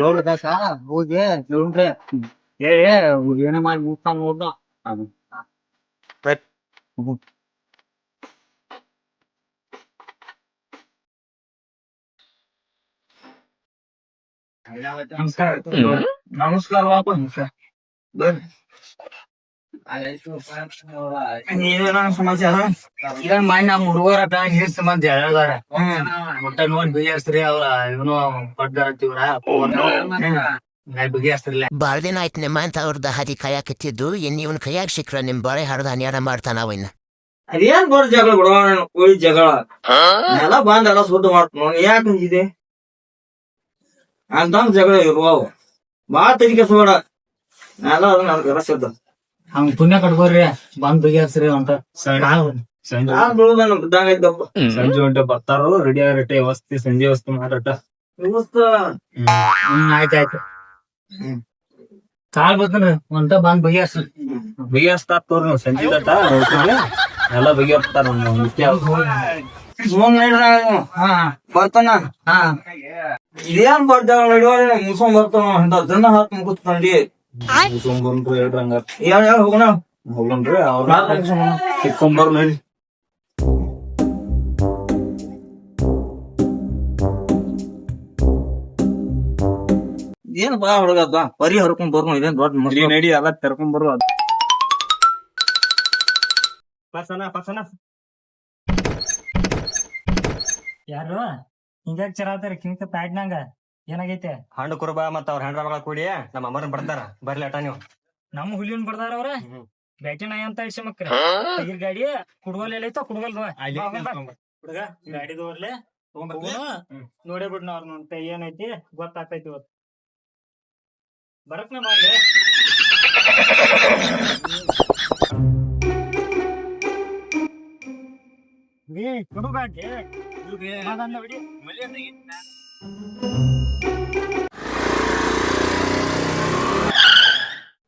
ಗೌಡ್ರದಾಸ ಹೋಗಿ ನೋಡ್ರಿ ಹೇಳಿ ಏನ ಮಾಡಿ ಮುಗ್ತಾನ ನೋಡ್ದ ನಮಸ್ಕಾರ ಬಾಪ ಏನ ಸಮಾಚಾರ ಈಗ ಮನೆ ನಮ್ಮ ಹುಡುಗರ ನೀರ್ ಸಂಬಂಧ ಹೇಳ್ದಾರ ಒಟ್ಟ ನೋಡಿ ಬಿಗಿಸ್ತ್ರಿ ಅವ್ರ ಇವನು ಬಿಗಿಸ್ತಿರ್ಲ ಬಾಳ ದಿನ ಆಯ್ತು ನಿಮ್ಮ ಅಂತ ಅವ್ರದ ಹದಿ ಕಾಯಕತ್ತಿದ್ದು ಇನ್ ಇವನ್ ಕೈಯಾಗ ಸಿಕ್ರ ನಿಮ್ ಬಾಳೆ ಹರದ ಅನ್ಯಾರ ಮಾಡ್ತಾನ ಅವನ್ನ ಅದೇನ್ ಬರ್ ಜಗಳ ಬಿಡೋಣ ಕೋಳಿ ಜಗಳ. ಎಲ್ಲ ಬಂದ್ ಎಲ್ಲ ಸುದ್ದ ಮಾಡ್ತು ಯಾಕೆ ಇದೆ? ಅಂತ ಜಗಳ ಇರುವವು ಬಾ ಸೋಡ ಎಲ್ಲ ಅದನ್ನ ರಸಿದ್ದ ಹಂಗ ಪುಣ್ಯ ಕಟ್ಬೋರಿ ಬಂದ್ ಬಿಗಿಸ್ರಿ ಅಂತ. ಸಂಜೆ. ಹೊಂಟ ಬರ್ತಾರೋ ರೆಡಿ ಆಗಿರಟ್ಟೆ ವ್ಯವಸ್ಥೆ ಸಂಜೆ ವಸ್ತು ಹ್ಮ್. ಆಯ್ತಾಯ್ತು ಕಾಲ್ ಬರ್ತನ ಒಂಟ ಬಂದ್ ಬಗೆಹರ್ಸ್ರಿ ಬಗೆಹರಿಸ್ತಾರ ತೋರಿ ನಾವು ಸಂಜೆ ಗಂಟ ನೋಡ್ತೀವಿ ಎಲ್ಲ ಬಗೆಹರಿಸ್ತಾರ ಹಾ. ಬರ್ತಾನ? ಹಾ. ಇದೇನ್ ಬರ್ತಾವ ನಡಿಯೋರಿ ಮುಸ್ಕೊಂಡ್ ಬರ್ತಾನ. ಇಂತ ಜನ ಹಾತ್ ಮುಗಿಸ್ಕೊಂಡಿ ಹಂಗಾರ ಏನ್ ಬಾ ಹುಡುಗದ ಪರಿ ಹರ್ಕೊಂಡ್ ಬರ್ನು ಇದೇನ್ ದೊಡ್ಡ ಮಸ್ತ್ ನಡಿ ಎಲ್ಲ ತೆರ್ಕೊಂಬರು ಬರು ಪಸನ ಪಸನ ಯಾರು? ಹಿಂಗ್ಯಾಕ್ ಚರಾತಾರ ಕಿಂಕ ಪ್ಯಾಡ್ನಂಗ? ಏನಾಗೈತೆ? ಹಣ್ಣು ಕುರುಬ ಮತ್ತ ಅವ್ರ ಹೆಣ್ರ ಕೂಡಿ ನಮ್ಮ ಅಮ್ಮರನ್ ಬರ್ತಾರ ಬರ್ಲಿ ಅಟ ನೀವು. ನಮ್ಮ ಹುಲಿಯನ್ ಬರ್ದಾರ ಅವ್ರ? ಬ್ಯಾಟಿ ನಾಯಿ ಅಂತ ಇಡ್ಸಿ ಮಕ್ರ ತಗಿರ್ ಗಾಡಿ ಕುಡ್ಗೋಲ್ ಎಲ್ಲೈತ ಕುಡ್ಗೋಲ್ ಹುಡುಗ ಗಾಡಿ ದೋರ್ಲೆ ನೋಡೇ ಬಿಡ್ ನಾವ್ ನೋಡ್ತ ಏನೈತಿ? ಗೊತ್ತಾಗ್ತೈತಿ ಇವತ್ತು. ಬರಕ್ನ ಮಾಡ್ಲಿ ಏ ಮಗನ್ನ ಬಿಡಿ.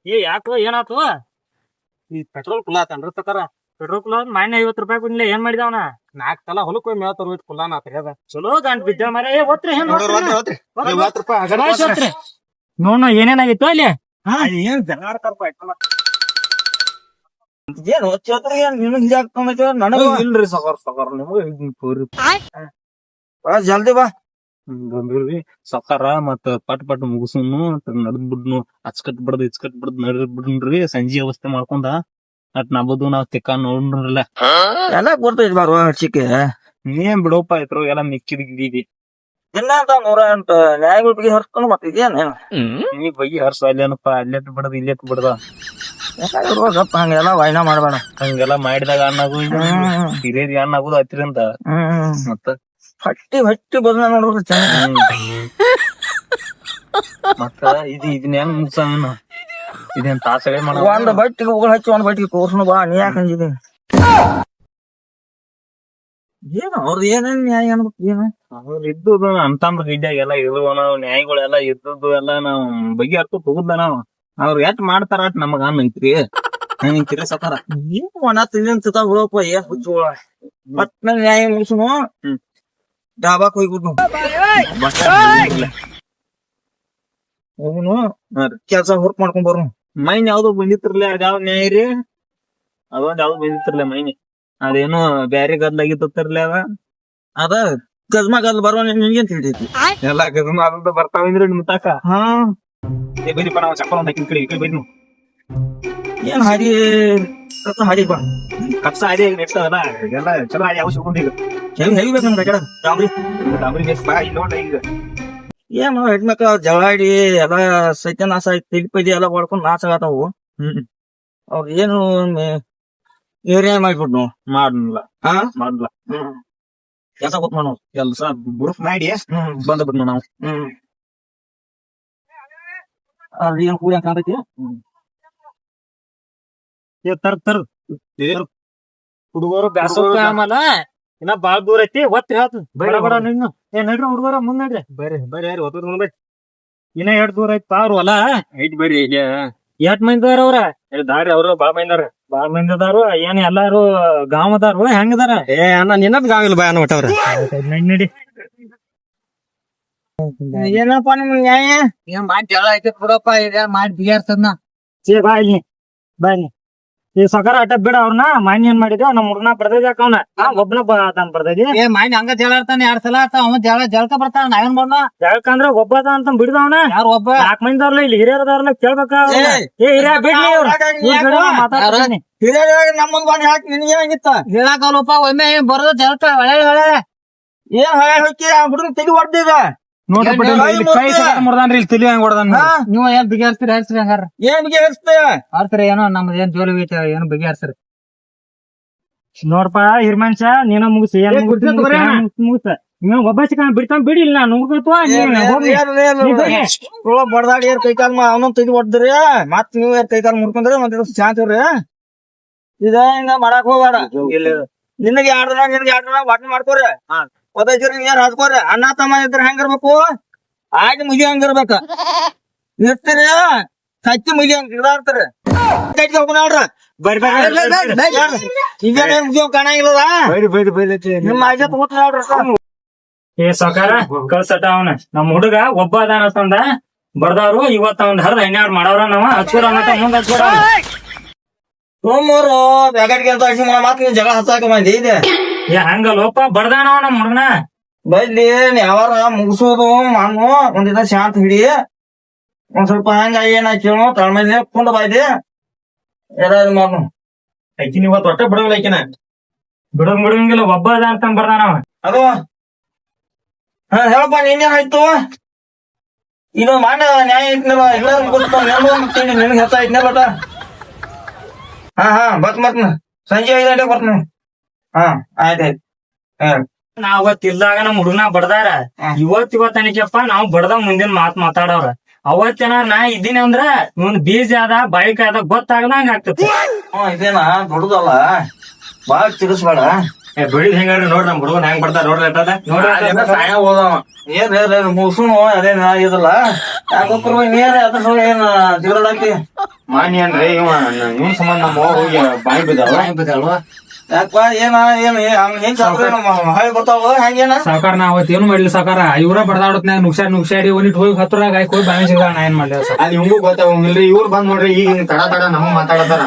ಏ ಯಾಕೋ ಏನಾತು ಈ ಪೆಟ್ರೋಲ್ ಕುಲ್ಲ ಆತನ್ರಿ ತಕಾರ? ಪೆಟ್ರೋಲ್ ಕುಲ ಮಾನ್ಯ ಐವತ್ತು ರೂಪಾಯಿ ಕುಂದ್ಲೆ ಏನ್ ಮಾಡಿದವನ? ನಾಲ್ಕ್ ತಲ ಹೊಲಕ್ ಹೋಗಿ ಮೇವ್ ತರ್ಬೇಕು ಕುಲ್ಲಾನ ತೆಗದ ಚಲೋ ಗಂಟ್ ಬಿದ್ದ ಮರ ಏ ಒತ್ರಿ ಹೆಂಗ್ ಐವತ್ತು ರೂಪಾಯಿ ನೋಡ ಏನೇನಾಗಿತ್ತು ಅಲ್ಲಿ? ಏನ್ ಜನ ಕರ್ಪ ಏನ್ ಹೊಚ್ಚತ್ರ ಏನ್ ಹಿಂಗಾಗ್ತಂದೈತೆ ನನಗೂ? ಇಲ್ರಿ ಸಕಾರ್ ಸಕಾರ್ ನಿಮ್ಗೆ ಬಾ ಜಲ್ದಿ ಬಾ. ಬಂದ್ರಿ ಸಕಾರ ಮತ್ತ ಪಟ್ ಪಟ್ ಮುಗಿಸುನು ನಡದ್ ಬಿಡ್ನು ಅಚ್ಕಟ್ ಬಿಡದ್ ಇಚ್ಕಟ್ ಬಿಡದ್ ನಡದ್ ಬಿಡ್ರಿ ಸಂಜೆ ವ್ಯವಸ್ಥೆ ಮಾಡ್ಕೊಂಡ ಅಟ್ ನಬದು ನಾವ್ ತಿಕ್ಕ ನೋಡ್ರಲ್ಲ ಎಲ್ಲ ಕೊಡ್ತೈತಿ ಬಾರ ಹಚ್ಚಿಕೆ ನೀನ್ ಬಿಡೋಪ ಐತ್ರ ಎಲ್ಲ ಮಿಕ್ಕಿದ್ ಗಿಡಿದಿ. ಇಲ್ಲ ಅಂತ ನೂರ ಎಂಟ ನ್ಯಾಯಗಳ ಬಗ್ಗೆ ಹರ್ಸ್ಕೊಂಡು ಮತ್ತೆ ಇದೇನ್? ನೀ ಬಗಿ ಹರ್ಸ ಅಲ್ಲೇನಪ್ಪ ಅಲ್ಲೆಟ್ ಬಿಡದ ಇಲ್ಲೆಟ್ ಬಿಡದ. ಗಪ್ಪ ಹಂಗೆಲ್ಲ ವೈನ ಮಾಡ್ಬೇಡ. ಹಂಗೆಲ್ಲ ಮಾಡಿದಾಗ ಅನ್ನಾಗು ಹಿರಿಯರಿಗೆ ಅನ್ನಾಗುದು ಹತ್ತಿರಂತ ಹ್ಮ್. ಮತ್ತ ಹಟ್ಟಿ ಹೊಟ್ಟಿ ಬದನ ನೋಡ್ರಿ ಚೆನ್ನಾಗಿ. ಮತ್ತ ಇದು ಇದನ್ನ ಹೆಂಗ್ ಇದೇನ್ ತಾಸಳೆ ಮಾಡ ಒಂದ್ ಬಟ್ಟಿಗೆ ಉಗುಳ್ ಹಚ್ಚಿ ಒಂದು ಬಟ್ಟಿಗೆ ತೋರ್ಸನು ಬಾ ನೀ ಯಾಕೆ ಅಂಜಿದಿ ಏನು ಅವ್ರದ್ದು ಏನೇನ್ ನ್ಯಾಯ ಅನ್ಬೇಕು ಏನು? ಅವ್ರ ಇದ್ದದ್ದು ಅಂತಂದ್ರ ಹಿಡ್ಯಾಗ ಎಲ್ಲ ಇರುವ ನಾವು ನ್ಯಾಯಗಳೆಲ್ಲ ಇದ್ದದ್ದು ಎಲ್ಲ ನಾವ್ ಬಗ್ಗೆ ಹತ್ತು ಹೋಗುದ ನಾವ್. ಅವ್ರ ಎಟ್ ಮಾಡ್ತಾರ ಅಟ್ ನಮಗ ಅನ್ನೈತ್ರಿ ಹಂಗಿಂತಿರಿ ಸಕಾರ. ಏನು ಒಣ ತಿಳಿ ತಿಂತ ಬಿಡಪ್ಪ ಏನ್ ಹುಚ್ಚುಗಳ. ಪಟ್ನ ನ್ಯಾಯ ಮುಗಿಸ್ನು. ಡಾಬಾಕ್ ಹೋಗ್ಬಿಡ್ನು ಹೋಗುನು ಕೆಲ್ಸ ಹೊರ್ಕ್ ಮಾಡ್ಕೊಂಡ್ ಬರ್ನು. ಮೈನ್ ಯಾವ್ದೋ ಬಂದಿತ್ತಿರ್ಲಿ ಅದ ಯಾವ ನ್ಯಾಯ ರೀ? ಅದೊಂದ್ ಯಾವ್ದು ಬಂದಿತ್ತಿರ್ಲಿ ಮೈನ್. ಅದೇನೋ ಬ್ಯಾರೆ ಗದ್ಲಾಗಿತ್ತರ್ಲಿ ಅದ. ಅದ ಗಜ್ಮಾ ಗದ್ಲ ಬರೋ ನಿನ್ಗೇನ್ ತಿಳಿತೈತಿ? ಎಲ್ಲ ಅದ ಬರ್ತಾವ ಅಂದ್ರೆ ನಿಮ್ ತಾಕ. ಹಾ. ಏ ಬನ್ನಿಪ್ಪ ನಾವು ಚಪ್ಪಲ್ ಒಂದ್ ಹಾಕಿನ ಕಡೆ ಈ ಕಡೆ ಬನ್ನಿ. ಏನ್ ಹಾಡಿ ಕತ್ತ ಹಾಡಿ ಬಾ. ಕಪ್ಸ ಅದೇ ನೆಡ್ಸದಲ್ಲ ಎಲ್ಲ ಚಲೋ ಆಗಿ ಅವಶ್ಯ ಈಗ. ಹೆಂಗ್ ಹೆಗಿಬೇಕು ನಮ್ಗೆ ಕಡೆ ಡಾಬ್ರಿ ಡಾಂಬರಿ ಬೇಸ್ ಬಾ ಇಲ್ಲಿ ನೋಡ್ರಿ ಈಗ. ಏನು ಹೆಣ್ಮಕ್ಳ ಜಳಾಡಿ ಎಲ್ಲ ಸತ್ಯನಾಶ ತಿಳ್ಪದಿ ಎಲ್ಲ ಹೊಡ್ಕೊಂಡು ನಾಶ ಆಗತಾವು ಹ್ಮ್. ಅವ್ರ ಏನು ಏರಿಯಾ ನಾವು ಮಾಡ್ನಲ್ಲ ಹಾ ಮಾಡ್ಲ. ಕೆಲಸ ಗೊತ್ತ ನಾವು ಕೆಲಸ ಗ್ರೂಪ್ ಮಾಡಿ ಹ್ಮ್ ಬಂದ ನಾವು. ಹ್ಮ್. ಅಲ್ಲಿ ಏನ್ ಕೂಡಿ ಕಾಂತೈತಿ ಏ ತರ್ ತರ್ ಹುಡುಗರು ಬ್ಯಾಸೋಕ ಆಮಲ್ಲ ಇನ್ನ ಬಾಳ ದೂರ ಐತಿ ಒತ್ತಿ ಹೇಳ್ತು ಬೇಡ ಬೇಡ ನಿನ್ನ. ಏ ನಡ್ರಿ ಹುಡುಗರ ಮುಂದ್ ನಡ್ರಿ. ಬರ್ರಿ ಬರ್ರಿ ಯಾರು ಒತ್ತದ ಇನ್ನ ಎರಡ್ ದೂರ ಐತಿ ಪಾರು ಹೊಲ ಐಟ್ ಬರ್ರಿ ಇಲ್ಲಿ. ಎಷ್ಟ್ ಮಂದಿ ಅದಾರ ಅವ್ರ? ಏ, ದಾರಿ ಅವ್ರು ಬಾಳ ಮೈಂದಾರ ಬಾಳ್ ಮಂದಿ ಅದಾರು ಏನ್ ಎಲ್ಲಾರು ಗಾಂವ್ ಅದಾರು ಹೆಂಗ್ ಅದಾರ? ಏ ಅಣ್ಣ ನಿನ್ನದ್ ಗಾವಿಲ್ಲ ಬಾಯ್ ಅನ್ನ ಒಟ್ಟವ್ರ? ನಡಿ ನಡಿ. ಏನಪ್ಪ ನಿಮ್ ನ್ಯಾಯ? ಏನ್ ಮಾಡಿ ಜಳ ಐತೆ ಬಿಡಪ್ಪ ಇದೆ ಮಾಡಿ ಬಿಗಾರ್ತದ ಬಾ ಇಲ್ಲಿ ಬಾ ಇಲ್ಲಿ. ಈ ಸಕಾರ ಅಟ್ಟ ಬಿಡ ಅವ್ರನ್ನ ಮಾನ್ಯ ಏನ್ ಮಾಡಿದ್ವಿ ನಮ್ಮ ಹುಡುಗನ ಬರ್ದೈತಿ ಅವನ? ಒಬ್ಬನ ಬರ್ತಾನ ಬರ್ದೈತಿ ಏ ಮಾನ್ಯ ಹಂಗ ಜಗಳ ಆಡ್ತಾನೆ ಎರಡ್ ಸಲ ಅವ ಜಗಳ ಜಳಕ ಬರ್ತಾನ ನಾವೇನ್ ಮಾಡೋಣ ಜಳಕ ಅಂದ್ರ ಒಬ್ಬ ಅದ ಅಂತ ಬಿಡಿದ ಅವನ? ಯಾರು ಒಬ್ಬ? ನಾಲ್ಕ್ ಮಂದಿ ಅವ್ರಲ್ಲ ಇಲ್ಲಿ ಹಿರಿಯರದವ್ರನ್ನ ಕೇಳ್ಬೇಕ ಏ ಹಿರಿಯ ಬಿಡ್ಲಿ ಮಾತಾಡ್ತೀನಿ. ಹಿರಿಯರ್ ನಮ್ಮ ಮುಂದ್ ಬಂದ್ ಹಾಕಿ ನಿನ್ಗೆ ಏನಾಗಿತ್ತ? ಒಮ್ಮೆ ಬರೋದು ಜಳಕ ಹೊಳೆ ಹೊಳೆ ಏನ್ ಹೊಳೆ ಹೋಗಿ ಆ ಹುಡುಗ ತೆಗಿ ಹೊಡ್ದಿದ ನೋಡ್ರಿ ಏನ್ ಪಟೇಲ್, ಇಲ್ಲಿ ಕೈ? ಮುರ್ದಾನ್ರಿ ಇಲ್ಲಿ ತಲಿ ಹೆಂಗ್ ಹೊಡ್ದಾನ ನೀವು ಏನ್ ಹಂಗಾರ? ಏನ್ ಏನೋ ನಮ್ದು ಏನ್ ಜೋಲಿ ಐತೆ ಏನು ಬಿಗಿಯಾರ್ಸ್ರಿ ನೋಡ್ಪ ಹಿರ್ಮನ್ಷ ನೀನ ಮುಗಿಸಿ ಏನ್ ಮುಗಿಸ್ ನೀವು ಒಬ್ಬ ಸಿಕ್ಕ ಬಿಡ್ತಾನ ಬಿಡಿಲ್ಲ ನಾ ನುಗ್ಗತ್ವ ಬಡದಾಡಿ ಏರ್ ಕೈ ಕಾಲ್ ಅವನು ತೆಗಿ ಹೊಡ್ದ್ರಿ ಮತ್ ನೀವು ಏರ್ ಕೈ ಕಾಲ್ ಮುರ್ಕೊಂಡ್ರಿ ಮತ್ತೆ ಶಾಂತಿವ್ರಿ ಇದ ಹಿಂಗ ಮಾಡಾಕ್ ಹೋಗ್ಬೇಡ. ನಿನಗೆ ಎರಡ್ ದಿನ ನಿನಗೆ ಎರಡ್ ದಿನ ವಾಟನ್ ಮಾಡ್ಕೋರಿ. ಒದೈತಿರಿ ಯಾರು ಹಾಕೋರಿ ಅಣ್ಣ ತಮ್ಮ ಇದ್ರ ಹೆಂಗಿರ್ಬೇಕು? ಆಗಿ ಮುಗಿ ಹಂಗಿರ್ಬೇಕ. ಇರ್ತೀರಿ? ಸಚ್ಚಿ ಮುಗಿ ಹಂಗ ಇದಾಡ್ತೀರಿ ಕಚ್ಚಿ ಹೋಗ್ ನೋಡ್ರಿ. ಇದೇನ್ ಮುಗಿ ಕಾಣಂಗಿಲ್ಲ ನಿಮ್ಮ ಅಜ್ಜ ತಗೋತ ನೋಡ್ರಿ ಏ ಸಾಕಾರ ಕಳ್ಸಟ ಅವನ. ನಮ್ ಹುಡುಗ ಒಬ್ಬ ಅದಾನ ತಂದ ಬರ್ದವ್ರು ಇವತ್ತ ಒಂದ್ ಹರ್ದ ಹನ್ನೆರಡು ಮಾಡವ್ರ ನಾವ. ಹಚ್ಕೊಡ ಮುಂದ್ ಹಚ್ಕೊಡ ಸೋಮವಾರ ಬ್ಯಾಗಟ್ಗೆ ಅಂತ ಮಾತ್ ಜಗಳ ಹಚ್ಚಾಕ ಮಂದಿ ಇದೆ. ಏ ಹಂಗಲ್ಲಪ್ಪ ಬರ್ದಾನವ ನಮ್ಮ ನಮ್ ಹುಡುಗನ. ಬೈಲಿ ಯಾವಾರ ಮುಗಿಸೋದು ಮಣ್ಣು ಒಂದಿದ ಶಾಂತ ಹಿಡಿ. ಒಂದ್ ಸ್ವಲ್ಪ ಹಂಗ ಏನ ಕೇಳು ತಳ್ಮೇಲೆ ಕುಂಡ ಬಾಯ್ದೆ ಯಾರು ಮಾಡು. ಐಕಿನ ಇವತ್ತು ಒಟ್ಟ ಬಿಡೋಲ್ಲ ಐಕಿನ ಬಿಡೋಂಗ್ ಬಿಡಂಗಿಲ್ಲ ಒಬ್ಬ ಅದ ಅಂತ ಬರ್ದಾನ ಅವ. ಅದು. ಹಾ ಹೇಳಪ್ಪ ನಿನ್ನೇನ್ ಆಯ್ತು? ಇದು ಮಾಡ ನ್ಯಾಯ ಐತ್ನಲ್ಲ ಎಲ್ಲಾರು ಅಂತೀನಿ ನಿನಗೆ ಹೆಚ್ಚ ಐತ್ನ ಬಟ ಹಾ ಹಾ ಬತ್ ಮತ್ ಸಂಜೆ ಐದು ಗಂಟೆಗೆ ಬರ್ತೀನಿ ಹಾ ಆಯ್ತಾಯ್ತು. ಹಾ. ನಾ ಅವತ್ ಇಲ್ದಾಗ ನಮ್ ಹುಡುಗನ ಬಡದಾರ. ಇವತ್ ಇವತ್ ಅನಿಕಪ್ಪ ನಾವ್ ಬಡದ ಮುಂದಿನ ಮಾತ್ ಮಾತಾಡವ್ರ. ಅವತ್ತೇನ ನಾ ಇದ್ದೀನಿ ಅಂದ್ರ ಇವನ್ ಬೀಜ ಅದ ಬೈಕ್ ಅದ ಗೊತ್ತಾಗದಂಗ ಆಗ್ತದ ಹ್ಮ್ ಇದೇನಾ ದೊಡ್ಡದಲ್ಲ. ಬಾಳ ತಿರ್ಸ್ಬೇಡ. ಬೆಳಿದ್ ಹೆಂಗಾರಿ ನೋಡ್ರಿ ನಮ್ ಹುಡುಗನ್ ಹೆಂಗ್ ಬರ್ತಾರ ನೋಡ್ರಿ ಅಟ್ಟದ ನೋಡ್ರಿ ಸಾಯ ಹೋದವ? ಏನ್ ಏನ್ ಮುಸುನು ಅದೇನ ಇದಲ್ಲ ಯಾಕಪ್ಪ ನೀರ್ ಅದ್ರ ಏನ್ ತಿರುಳಾಕಿ ಮಾನ್ಯ ಅನ್ರಿ ಇವ ಇವ್ನ ಸಂಬಂಧ ನಮ್ಮ ಹೋಗಿ ಬಾಯಿ ಬಿದ್ದಾವ ಯಾಕಪ್ಪ ಏನ ಏನ್ ಹಂಗ ಹಳಿ ಬರ್ತಾವ ಹೆಂಗೇನ ಸಾಕಾರ ನಾ ಅವತ್ತೇನು ಏನು ಮಾಡ್ಲಿ ಸಾಕಾರ ಇವ್ರ ಬಡದಾಡತ್ನಾಗ ನುಗ್ಸಾಡ್ ನುಗ್ಸಾಡಿ ಒಂದಿಟ್ ಹೋಗಿ ಹತ್ತರಾಗ ಆಯ್ಕೆ ಹೋಗಿ ಬಾವಿ ಸಿಗ ನಾ ಏನ್ ಮಾಡ್ಲಿ ಅಲ್ಲಿ ಹಿಂಗೂ ಗೊತ್ತಾಗಂಗಿಲ್ರಿ ಇವ್ರು ಬಂದ್ ನೋಡ್ರಿ ಈಗ ಹಿಂಗ್ ತಡ ತಡ ನಮಗ್ ಮಾತಾಡತಾರ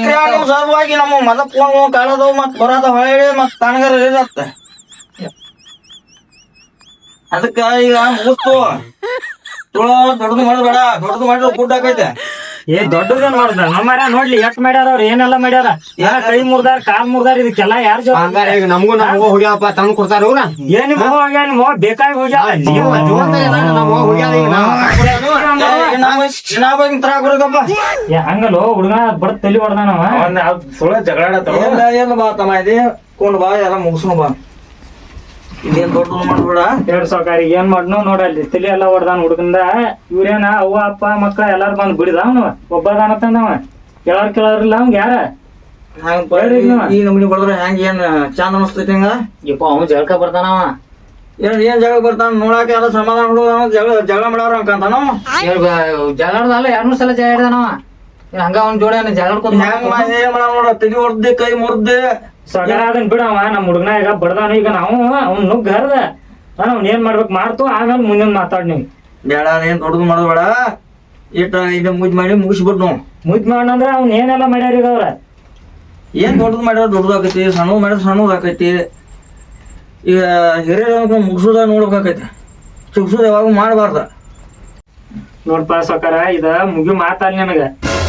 ನೀವು ಸಲುವಾಗಿ ನಮ್ಮ ಮದ ಫೋನ್ ಕಾಳದವ್ ಮತ್ ಬರೋದ ಹೊಳ್ಳಿ ಮತ್ ತನಗರ ಇರತ್ತ. ಅದಕ್ಕ ಈಗ ಮುಗಿಸ್ತು. ತುಳ ದೊಡ್ಡದು ಮಾಡಬೇಡ ದೊಡ್ಡದು ಮಾಡಿದ್ರೆ ಗುಡ್ಡ ಆಕೈತೆ ಏ ದೊಡ್ಡದೇನ್ ಮಾಡ್ದ? ನಮ್ಮರ ನೋಡ್ಲಿ ಎಷ್ಟ್ ಮಾಡ್ಯಾರ ಅವ್ರ? ಏನೆಲ್ಲ ಮಾಡ್ಯಾರ? ಯಾರ ಕೈ ಮುರ್ದಾರ ಕಾಲ್ ಮುರ್ದಾರ ಇದಕ್ಕೆಲ್ಲ ಯಾರ ಈಗ ನಮಗೂ ನಮಗೂ ಹೋಗ್ಯಾವಪ್ಪ ತಂದು ಕೊಡ್ತಾರ ಇವ್ರ ಏನ್ ನಿಮ್ಮ ಬೇಕಾಗಿ ಜೀವ ನಮ್ಮ ತರಾಕಪ್ಪ ಏ ಹಂಗಲ್ಲೋ ಹುಡುಗ ಬಡ ತಲಿ ಹೊಡ್ದಾನವ ಸುಳ್ಳ ಜಗಳಾಡತ್ತ ಏನ್ ಬಾ ತಮ್ಮ ಇದೆ ಕೊಂಡು ಬಾ ಎಲ್ಲ ಮುಗಿಸ್ನು ಬಾ. ಇದೇನ್ ದೊಡ್ಡ ಮಾಡ್ಬಿಡ? ಎರಡ್ ಸಾವಿರ ಏನ್ ಮಾಡ್ನು ನೋಡಲ್ಲಿ ತಲೆ ಎಲ್ಲ ಹೊಡ್ದಾನ ಹುಡುಗಂದ. ಇವ್ರೇನ ಅವ್ವ ಅಪ್ಪ ಮಕ್ಳ ಎಲ್ಲಾರು ಬಂದ್ ಬಿಡಿದ ಅವನು. ಒಬ್ಬ ಅದಾನತ್ತಂದವ ಕೇಳಾರ್ ಕೇಳಾರಿಲ್ಲ ಅವ್ನ್ ಯಾರ? ಈ ನಮ್ನಿ ಬಡದ್ರ ಹೆಂಗ ಏನ್ ಚಂದ ಅನಸ್ತೈತಿ ಹಂಗ? ಯಪ್ಪ ಅವ್ನು ಜಳಕ ಬರ್ತಾನವ ಏನ್ ಏನ್ ಜಗಳ ಬರ್ತಾನ? ನೋಡಾಕ ಎಲ್ಲ ಸಮಾಧಾನ ಹುಡುಗ ಜಗಳ ಜಗಳ ಮಾಡ್ಯಾರ ಅಂತಾನ ಜಗಳದಲ್ಲ ಎರಡ್ ಸಲ ಸಲ ಜಗಳಾಡ್ದಾನವ ಹಂಗ ಅವ್ನ ಜೋಡಿ ಜಗಳ ನೋಡ ತೆಗಿ ಹೊಡ್ದೆ ಕೈ ಮುರ್ದೆ. ಸಗರ ಅದನ್ ಬಿಡವ ನಮ್ ಹುಡುಗನ ಈಗ ಬಡ್ದಾನ. ಈಗ ನಾವು ಅವ್ನ ನುಗ್ಗ ಹರ್ದ ಅವ್ನ ಏನ್ ಮಾಡ್ಬೇಕು ಮಾಡ್ತು ಆಮೇಲೆ ಮುಂದಿನ ಮಾತಾಡ್ ನೀವು. ಬೇಡ ಏನ್ ದೊಡ್ಡದು ಮಾಡೋದು ಬೇಡ. ಇಟ್ಟ ಇದು ಮುಜ್ ಮಾಡಿ ಮುಗಿಸ್ಬಿಟ್ಟು ನಾವು ಮುಜ್ ಮಾಡಂದ್ರ ಅವ್ನ ಏನೆಲ್ಲ ಮಾಡ್ಯಾರ ಈಗ ಅವ್ರ? ಏನ್ ದೊಡ್ಡದು ಮಾಡ್ಯಾರ ದೊಡ್ಡದು ಆಕೈತಿ ಸಣ್ಣ ಮಾಡ್ಯಾರ ಸಣ್ಣದು ಆಕೈತಿ ಈಗ ಹಿರಿಯರ ಮುಗಿಸೋದ ನೋಡ್ಬೇಕಾಕೈತಿ. ಚುಗ್ಸೋದ್ ಯಾವಾಗ ಮಾಡಬಾರ್ದ. ನೋಡ್ಪ ಸಕರ ಇದ ಮುಗಿ ಮಾತಾಲ್ ನನಗ.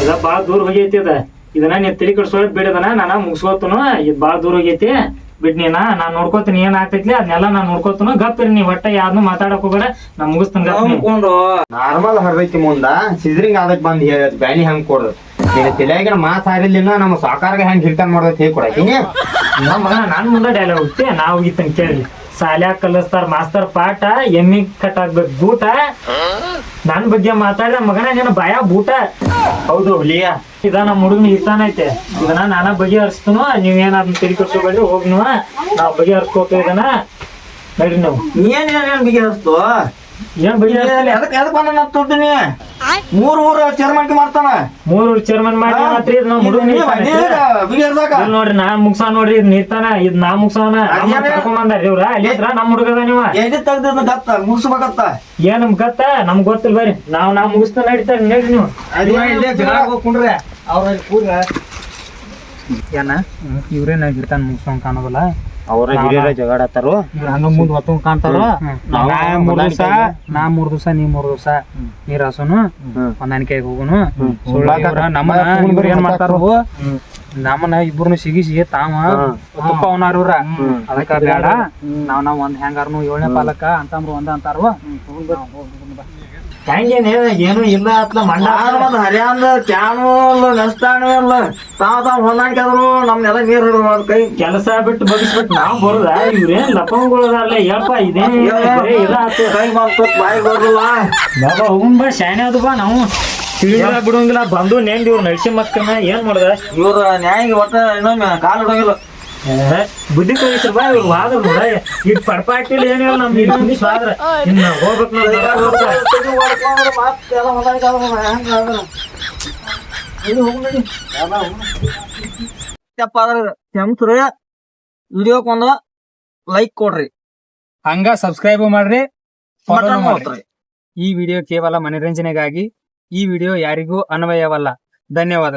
ಇದ ಬಾಳ ದೂರ ಹೋಗೈತಿ ಇದ. ಇದನ್ನ ನೀ ತಲೆ ಕಡ್ಸೋದ್ ಬಿಡದನ ನಾನು ಮುಗಿಸ್ಕೋತನು ಇದು ಬಾಳ ದೂರ ಹೋಗೈತಿ. ಬಿಡ್ ನೀನ ನಾನ್ ನೋಡ್ಕೋತೀನಿ ಏನ್ ಆಗ್ತೈತಿ ಅದನ್ನೆಲ್ಲ ನಾನ್ ನೋಡ್ಕೋತನು. ಗಪ್ಪಿರಿ ನೀ ಒಟ್ಟ ಯಾರನ್ನು ಮಾತಾಡಕ್ ಹೋಗ್ಬೇಡ ನಾ ಮುಗಿಸ್ತಾನ ನೀ. ನಾರ್ಮಲ್ ಹರಡೈತಿ ಮುಂದ ಸಿದ್ರಿಂಗ್ ಅದಕ್ ಬಂದ್ ಹೇಳತ್ ಬ್ಯಾನಿ ಹೆಂಗ್ ಕೊಡ್ದು. ನಿನ್ನ ತಲೆಯಾಗಿನ ಮಾತ್ ಹಾರಿಲಿಲ್ಲ ನಮ್ಮ ಸಾಕಾರ ಹೆಂಗ್ ಹಿಡ್ತಾನ ಮಾಡ್ದೈತಿ ಹೇಗ್? ಕೊಡಕ್ಕೆ ನಮ್ಮ ಮಗ ನಾನ್ ಮುಂದೆ ಡೈಲಾಗ್ ಹೋಗ್ತಿ ನಾವು ಈತನ್ ಕೇಳಿ. ಸಾಲ್ಯಾಗ ಕಲಿಸ್ತಾರ ಮಾಸ್ತರ್ ಪಾಠ ಎಮ್ಮಿ ಕಟ್ಟಾಗ್ಬೇಕು ಬೂಟ. ನನ್ ಬಗ್ಗೆ ಮಾತಾಡ ಮಗನ ನೀನು ಬಾಯ ಬೂಟ. ಹೌದು ಲಿಯ. ಇದ ನಮ್ಮ ಹುಡುಗನ ಇರ್ತಾನ ಐತೆ. ಇದನ್ನ ನಾನ ಬಗೆ ಹರಿಸ್ತನು ಏನ ಅದನ್ನ ತಿಳ್ಕೊಳ್ಬೇಡ್ರಿ ಹೋಗ್ನು. ನಾವ್ ಬಗೆ ಹರ್ಸ್ಕೋತ ಇದನ್ನ. ನಡ್ರಿ ನೀವು. ಏನ್ ಏನ್ ಬಗೆ ಹಸ್ತು ಏನ್ ಬೈಯ ಅದಕ್ಕೆ ಎದಕ್ ಬಂದ ನೀ ಮೂರ್ ಮೂರ್ ಚೇರ್ ಮಾಡ್ಕೊಂಡ್ ಮಾಡ್ತಾನ. ಮೂರ್ ಚೇರ್ಮನ್ ಮಾಡಿ ಮಾತ್ರಿ ಇದ್ ನಾವ್ ಹುಡುಗ ಇಲ್ ನೋಡ್ರಿ ನಾ ಮುಗ್ಸಾನ ನೋಡ್ರಿ ಇದ್ ನಿಂತಾನ ಇದ್ ನಾ ಮುಗ್ಸಾನ. ಅದೇನೇ? ಕರ್ಕೊಂಡ್ ಬಂದಾರಿ ಇವ್ರ. ಅಲ್ಲಿದ್ರ ನಮ್ ಹುಡುಗದ ನೀವ. ಎಲ್ಲಿ ತೆಗ್ದ ಗತ್ತ? ಮುಗಿಸ್ಬೇಕತ್ತ. ಏನ್ ನಮ್ ಗತ್ತ? ನಮ್ಗ್ ಗೊತ್ತಿಲ್ಲ ಬರ್ರಿ. ನಾವ್ ನಾ ಮುಗಿಸ್ತಾ ನಡೀತಾರ ನೋಡ್ರಿ ನೀವು. ಕುಂಡ್ರೆ ಅವ್ರ ಕೂಗ ಏನ? ಇವ್ರೇನ ಮುಗಿಸೋನ್ ಕಾಣೋದಿಲ್ಲ? ಅವ್ರ ಹಿರಿಯರ ಜಗಾಡತ್ತಾರು ಇವ್ರ ಹಂಗ ಮುಂದ್ ಹೊತ್ತು ಕಾಣ್ತಾರ? ನಾ ಮೂರ್ ದಿವಸ ನಾ ಮೂರ್ ದಿವಸ ನೀ ಮೂರ್ ದಿವಸ ನೀರ್ ಹಸುನು ಹೊಂದಾಣಿಕೆಗೆ ಹೋಗುನು. ನಮ್ಮನ ಏನ್ ಮಾಡ್ತಾರ? ನಮ್ಮನ ಇಬ್ರನ್ನು ಸಿಗಿಸಿ ತಾವ ತುಪ್ಪ ಅದಕ್ಕ ಬೇಡ. ನಾವ್ ನಾವ್ ಒಂದ್ ಹೆಂಗಾರ್ನು ಏಳನೇ ಪಾಲಕ ಅಂತಂದ್ರು ಒಂದ ಅಂತಾರ ಏನು ಇಲ್ಲ ಅತ್ಲ ಮಂಡ. ಒಂದ್ ಹರಿಯಾಣ ಕ್ಯಾನು ಇಲ್ಲ ನೆಸ್ತಾನು ಇಲ್ಲ. ತಾವ್ ತಾವ್ ಹೊಂದಾಣಿಕೆ ನಮ್ನೆಲ್ಲ ನೀರ್ ಅದ್ ಕೈ. ಕೆಲಸ ಬಿಟ್ಟು ಬಗ್ಸ್ಬಿಟ್ಟು ನಾವ್ ಬರುದ? ಇವ್ರೇನ್ ಲಪಂಗಳಲ್ಲ ಹೇಳಪ್ಪ ಇದೇನ್ ಬಾಯ್ ಇಲ್ಲ ಆತು ಕೈ ಬಂತು ಬಾಯಿ ಬರಲ್ಲ ಬಾಬಾ ಹೋಗುನ್ ಬಾ ಶಾನೆ ಅದು ಬಾ ನಾವು ತಿಳಿಲ್ಲ ಬಿಡೋಂಗಿಲ್ಲ. ಬಂದು ನೇಂದ್ ಇವ್ರು ನಡ್ಸಿ ಮಕ್ಕನ ಏನ್ ಮಾಡ್ದ? ಇವ್ರ ನ್ಯಾಯ ಒಟ್ಟ ಇನ್ನೊಮ್ಮೆ ಕಾಲು ಹಿಡಂಗಿಲ್ಲ ಬುದ್ಧಿ ಕಲಿಸ್ರ ಬಾ ಇವ್ರು ವಾದ ನೋಡ. ಇಟ್ ಪಡ್ಪ ಹಾಕಿಲ್ಲ ಏನಿಲ್ಲ ನಮ್ ಇಲ್ಲಿ ಸ್ವಾದ್ರ ಇನ್ನ ಹೋಗ್ಬೇಕು. ಕೆಂಪ್ಸ್ರಿ ವಿಡಿಯೋಕೊಂದ ಲೈಕ್ ಕೊಡ್ರಿ. ಹಂಗ ಸಬ್ಸ್ಕ್ರೈಬ್ ಮಾಡ್ರಿ ಫಾಲೋ ಬಟನ್ ಮಾಡ್ರಿ. ಒತ್ತ್ರಿ. ಈ ವಿಡಿಯೋ ಕೇವಲ ಮನರಂಜನೆಗಾಗಿ ಈ ವಿಡಿಯೋ ಯಾರಿಗೂ ಅನ್ವಯವಲ್ಲ. ಧನ್ಯವಾದ